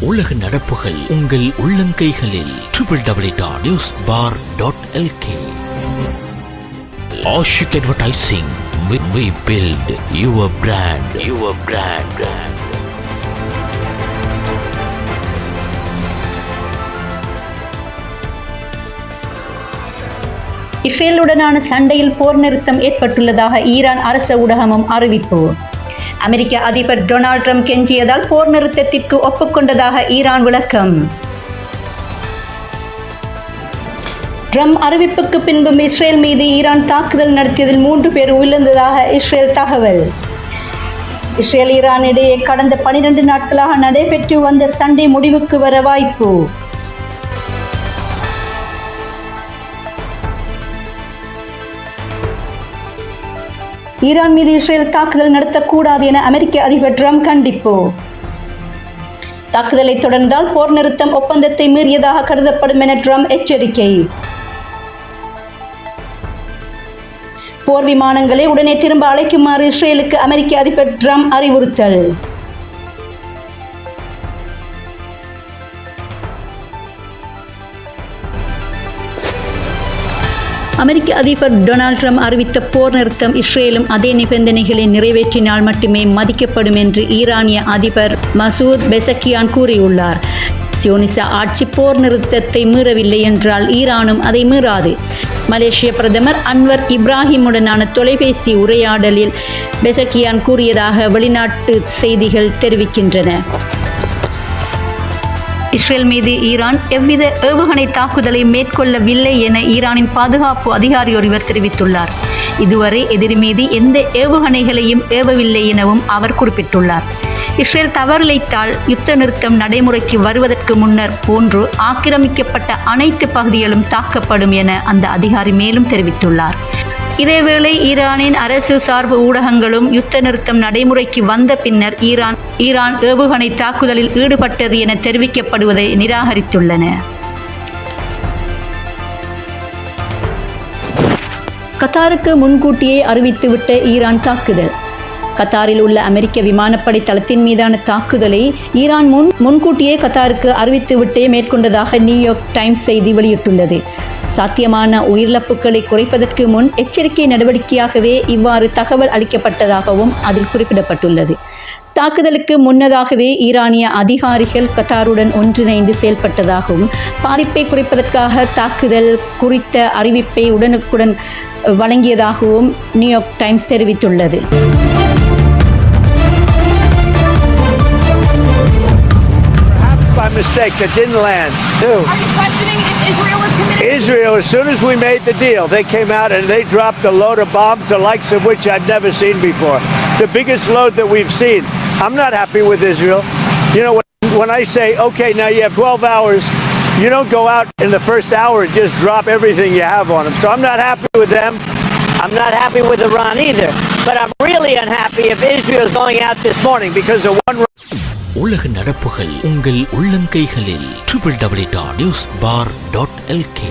உலக நடப்புகள் உங்கள் உள்ளங்கைகளில். Triple W dot news for dot LK Ashik advertising we we build your brand your brand இஸ்ரேலுடனான சண்டையில் போர் நிறுத்தம் ஏற்பட்டுள்ளதாக ஈரான் அரச ஊடகமும் அறிவிப்பு. அமெரிக்க அதிபர் டொனால்ட் ட்ரம்ப் கெஞ்சியதால் போர் நிறுத்தத்திற்கு ஒப்புக்கொண்டதாக ஈரான் விளக்கம். ட்ரம்ப் அறிவிப்புக்கு பின்பும் இஸ்ரேல் மீது ஈரான் தாக்குதல் நடத்தியதில் மூன்று பேர் உயிரிழந்ததாக இஸ்ரேல் தகவல். இஸ்ரேல் ஈரான் இடையே கடந்த பனிரெண்டு நாட்களாக நடைபெற்று வந்த சண்டை முடிவுக்கு வர வாய்ப்பு. ஈரான் மீது இஸ்ரேல் தாக்குதல் நடத்தக்கூடாது என அமெரிக்க அதிபர் ட்ரம்ப் கண்டிப்பு. தாக்குதலை தொடர்ந்தால் போர் நிறுத்தம் ஒப்பந்தத்தை மீறியதாக கருதப்படும் என ட்ரம்ப் எச்சரிக்கை. போர் விமானங்களை உடனே திரும்ப அழைக்குமாறு இஸ்ரேலுக்கு அமெரிக்க அதிபர் ட்ரம்ப் அறிவுறுத்தல். அமெரிக்க அதிபர் டொனால்ட் ட்ரம்ப் அறிவித்த போர் நிறுத்தம் இஸ்ரேலும் அதே நிபந்தனைகளை நிறைவேற்றினால் மட்டுமே மதிக்கப்படும் என்று ஈரானிய அதிபர் மசூத் பெசக்கியான் கூறியுள்ளார். சியோனிச ஆட்சி போர் நிறுத்தத்தை மீறவில்லை என்றால் ஈரானும் அதை மீறாது. மலேசிய பிரதமர் அன்வர் இப்ராஹிமுடனான தொலைபேசி உரையாடலில் பெசக்கியான் கூறியதாக வெளிநாட்டு செய்திகள் தெரிவிக்கின்றன. இஸ்ரேல் மீது ஈரான் எவ்வித ஏவுகணை தாக்குதலை மேற்கொள்ளவில்லை என ஈரானின் பாதுகாப்பு அதிகாரி ஒருவர் தெரிவித்துள்ளார். இதுவரை எதிரி மீது எந்த ஏவுகணைகளையும் ஏவவில்லை எனவும் அவர் குறிப்பிட்டுள்ளார். இஸ்ரேல் தவறிழைத்தால் யுத்த நிறுத்தம் நடைமுறைக்கு வருவதற்கு முன்னர் போன்று ஆக்கிரமிக்கப்பட்ட அனைத்து பகுதிகளும் தாக்கப்படும் என அந்த அதிகாரி மேலும் தெரிவித்துள்ளார். இதேவேளை ஈரானின் அரசு சார்பு ஊடகங்களும் யுத்த நிறுத்தம் நடைமுறைக்கு வந்த பின்னர் ஈரான் ஈரான் ஏவுகணை தாக்குதலில் ஈடுபட்டது என தெரிவிக்கப்படுவதை நிராகரித்துள்ளன. கத்தாருக்கு முன்கூட்டியே அறிவித்துவிட்ட ஈரான் தாக்குதல். கத்தாரில் உள்ள அமெரிக்க விமானப்படை தளத்தின் மீதான தாக்குதலை ஈரான் முன் முன்கூட்டியே கத்தாருக்கு அறிவித்துவிட்டே மேற்கொண்டதாக நியூயார்க் டைம்ஸ் செய்தி வெளியிட்டுள்ளது. சாத்தியமான உயிரிழப்புகளை குறைப்பதற்கு முன் எச்சரிக்கை நடவடிக்கையாகவே இவ்வாறு தகவல் அளிக்கப்பட்டதாகவும் அதில் குறிப்பிடப்பட்டுள்ளது. தாக்குதலுக்கு முன்னதாகவே ஈரானிய அதிகாரிகள் கத்தாருடன் ஒன்றிணைந்து செயல்பட்டதாகவும் பாதிப்பை குறைப்பதற்காக தாக்குதல் குறித்த அறிவிப்பை உடனுக்குடன் வழங்கியதாகவும் நியூயார்க் டைம்ஸ் தெரிவித்துள்ளது. Mistake that didn't land. Who? Are you questioning if Israel was committed? Israel, as soon as we made the deal, they came out and they dropped a load of bombs, the likes of which I've never seen before. The biggest load that we've seen. I'm not happy with Israel. You know, when, when I say, okay, now you have 12 hours, you don't go out in the first hour and just drop everything you have on them. So I'm not happy with them. I'm not happy with Iran either. But I'm really unhappy if Israel is going out this morning because of one. உலக நடப்புகள் உங்கள் உள்ளங்கைகளில். Triple W dot news for dot LK